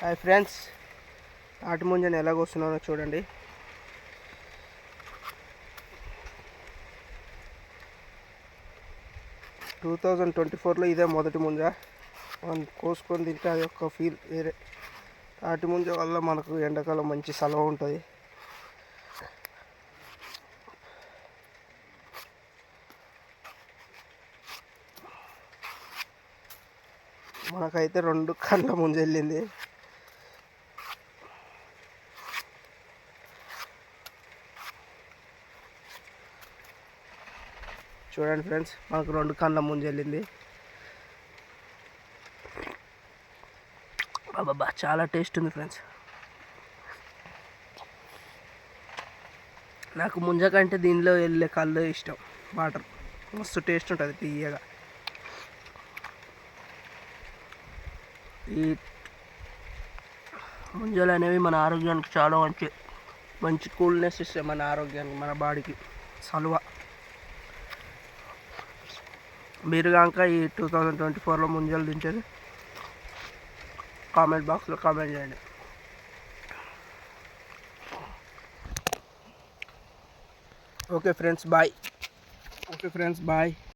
Hi friends తాటి ముంజని ఎలా వస్తున్నానో చూడండి. టూ థౌజండ్ ట్వంటీ ఫోర్లో ఇదే మొదటి ముంజ. మనం కోసుకొని తింటే అది ఒక ఫీల్ వేరే. తాటి ముంజ వల్ల మనకు ఎండాకాలం మంచి సలవ ఉంటుంది. మనకైతే రెండు కళ్ళ ముంజ వెళ్ళింది. చూడండి ఫ్రెండ్స్ మనకు రెండు కళ్ళ ముంజెళ్ళింది బాబా చాలా టేస్ట్ ఉంది ఫ్రెండ్స్. నాకు ముంజ కంటే దీనిలో వెళ్ళే కళ్ళు ఇష్టం వాటర్. మస్తు టేస్ట్ ఉంటుంది తీయగా. ఈ ముంజలు అనేవి మన ఆరోగ్యానికి చాలా మంచి మంచి కూల్నెస్ ఇస్తాయి మన ఆరోగ్యానికి మన బాడీకి. సలువ. మీరు కనుక ఈ టూ థౌజండ్ ట్వంటీ ఫోర్లో ముంజలు దించేది కామెంట్ బాక్స్లో కామెంట్ చేయండి. Okay friends bye okay friends bye